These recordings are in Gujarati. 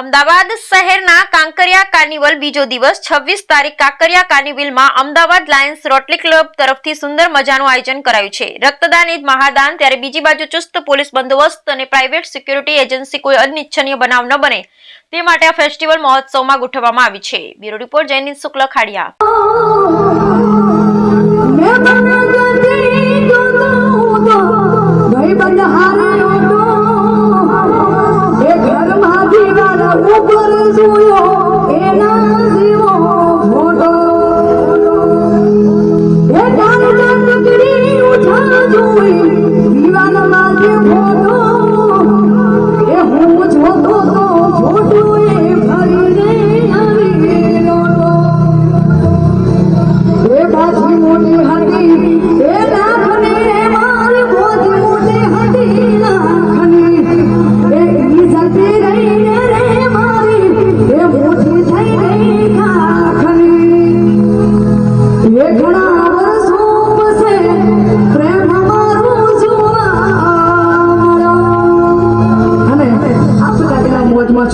અમદાવાદ શહેરના કાંકરિયા કાર્નિવલ બીજો દિવસ, છવ્વીસ તારીખ કાંકરિયા કાર્નિવલમાં અમદાવાદ લાયન્સ રોટરી ક્લબ તરફથી સુંદર મજાનું આયોજન કરાયું છે. રક્તદાન એ મહાદાન, ત્યારે બીજી બાજુ ચુસ્ત પોલીસ બંદોબસ્ત અને પ્રાઇવેટ સિક્યુરિટી એજન્સી કોઈ અનિચ્છનીય બનાવ ન બને. તે માટે આ ફેસ્ટિવલ મહોત્સવમાં ગોઠવવામાં આવી છે. Bureau report Jaynit Shukla Khadia.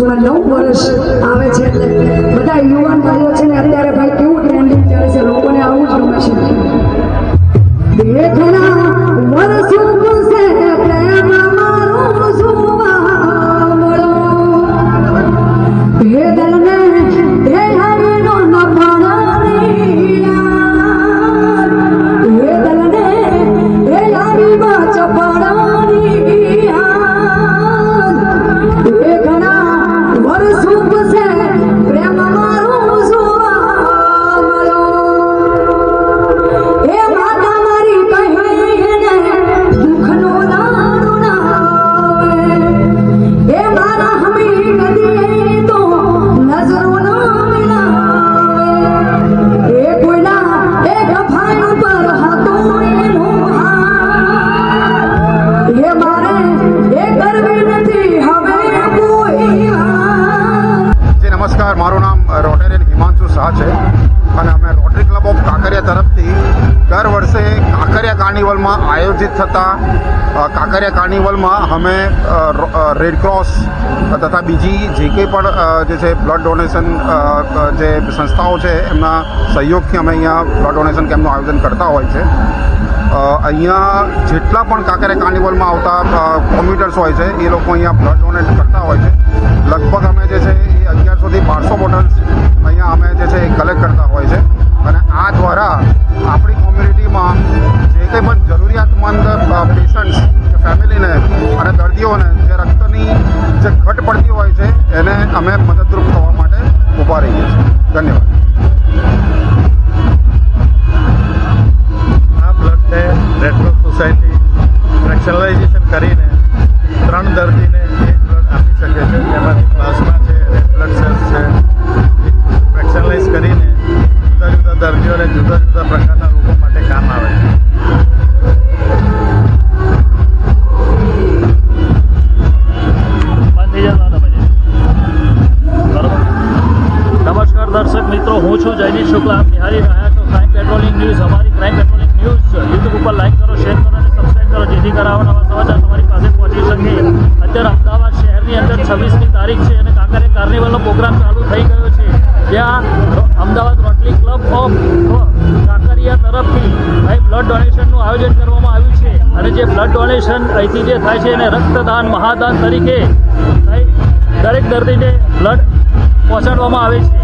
છોડા નવ વર્ષ આવે છે એટલે નામ રોટેરિયન હિમાંશુ શાહ છે. અને અમે રોટરી ક્લબ ઓફ કાંકરિયા તરફથી દર વર્ષે કાંકરિયા કાર્નિવલમાં આયોજિત થતા કાંકરિયા કાર્નિવલમાં અમે રેડ ક્રોસ તથા બીજી જે કંઈ પણ જે છે બ્લડ ડોનેશન જે સંસ્થાઓ છે એમના સહયોગથી અમે અહીંયા બ્લડ ડોનેશન કેમ્પનું આયોજન કરતા હોય છે. અહીંયા જેટલા પણ કાંકરિયા કાર્નિવલમાં આવતા કોમ્પ્યુટર્સ હોય છે, એ લોકો અહીંયા બ્લડ ડોનેટ કરતા હોય છે. લગભગ અમે જે છે અગિયારસોથી બારસો બોટલ્સ અહીંયા અમે જે છે એ કલેક્ટ કરતા હોય છે. અને આ દ્વારા આપણી કોમ્યુનિટીમાં જે કંઈ પણ જરૂરિયાતમંદ પેશન્ટ્સ ફેમિલીને અને દર્દીઓને જે રક્તની જે ઘટ પડતી હોય છે, એને અમે મદદરૂપ થવા માટે ઊભા રહીએ છીએ. ધન્યવાદ. આ બ્લડને રેડક્રોસ સોસાયટી હું છું જયનીશ શુક્લા આપ નિહાળી રહ્યા છો. ક્રાઇમ પેટ્રોલિંગ ન્યૂઝ અમારી ક્રાઇમ પેટ્રોલિંગ ન્યૂઝ યુટ્યુબ ઉપર લાઈક કરો શેર કરો અને સબસ્ક્રાઈબ કરો. જેથી કરાવો નવા સમાચાર તમારી પાસે પહોંચી શકે. અત્યારે અમદાવાદ શહેરની અંદર છવ્વીસમી તારીખ છે અને કાંકરે કાર્નિવલનો પ્રોગ્રામ ચાલુ થઈ ગયો છે. જ્યાં Ahmedabad rotary club of Kankaria તરફથી અહીં બ્લડ ડોનેશનનું આયોજન કરવામાં આવ્યું છે. અને જે બ્લડ ડોનેશન અહીંથી જે થાય છે એને રક્તદાન, મહાદાન તરીકે દરેક દર્દીને બ્લડ પહોંચાડવામાં આવે છે.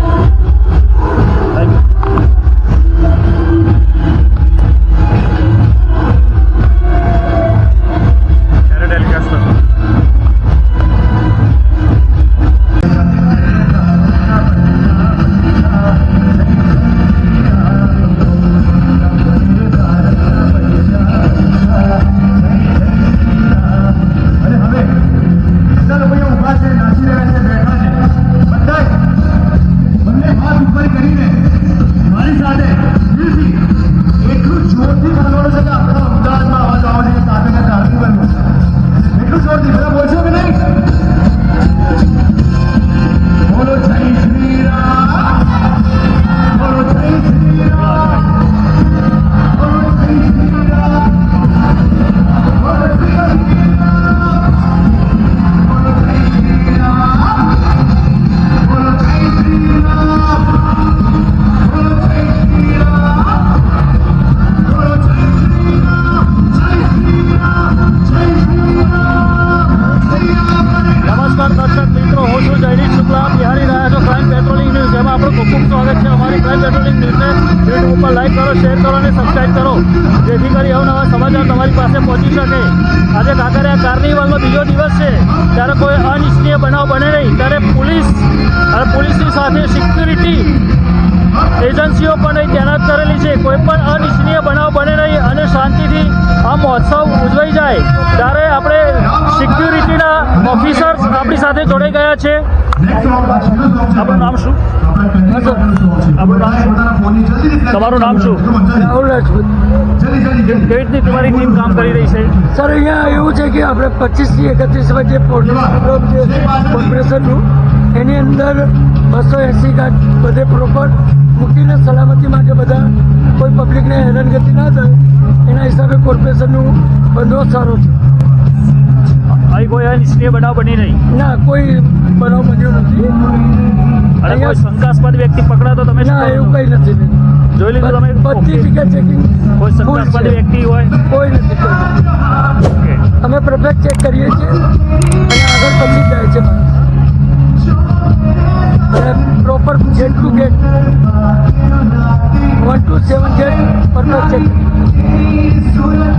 પહોંચી શકે આજે કાંકરિયા કાર્નિવલનો બીજો દિવસ છે. ત્યારે કોઈ અનિચ્છનીય બનાવ બને નહીં ત્યારે પોલીસ અને પોલીસની સાથે સિક્યુરિટી એજન્સીઓ પણ અહીં તૈનાત કરેલી છે. કોઈ પણ અનિચ્છનીય બનાવ બને નહીં અને શાંતિથી આ મહોત્સવ ઉજવાઈ જાય ત્યારે આપણે સિક્યુરિટીના ઓફિસર્સ આપણી સાથે જોડાઈ ગયા છે. આપણું નામ શું? આપણું નામ શું? તમારું નામ શું? રાહુલ રાજપૂત કેવી રીતની તમારી ટીમ કામ કરી રહી છે? સર અહીંયા એવું છે કે આપણે પચીસથી એકત્રીસ વચ્ચે પ્રોગ્રામ છે કોર્પોરેશનનું એની અંદર બસો એંસી કાર્ડ બધે પ્રોપર મૂકીને સલામતી માટે બધા કોઈ પબ્લિકને હેરાનગતિ ના થાય એના હિસાબે કોર્પોરેશનનું બંદોબસ્ત સારો છે. કોઈ અનિચ્છનીય બનાવ બની નહીં? ના કોઈ બનાવ બન્યો નથી. અને કોઈ શંકાસ્પદ વ્યક્તિ પકડાતો તમે શું એવું કઈ નથી જોઈ લીધું તમે? બધી Okay. ચેકિંગ કોઈ શંકાસ્પદ વ્યક્તિ હોય? કોઈ નથી. અમે પરફેક્ટ ચેક કરીએ છીએ અને આગળ પછી જાય છે proper gate to gate one two seven gate perfect check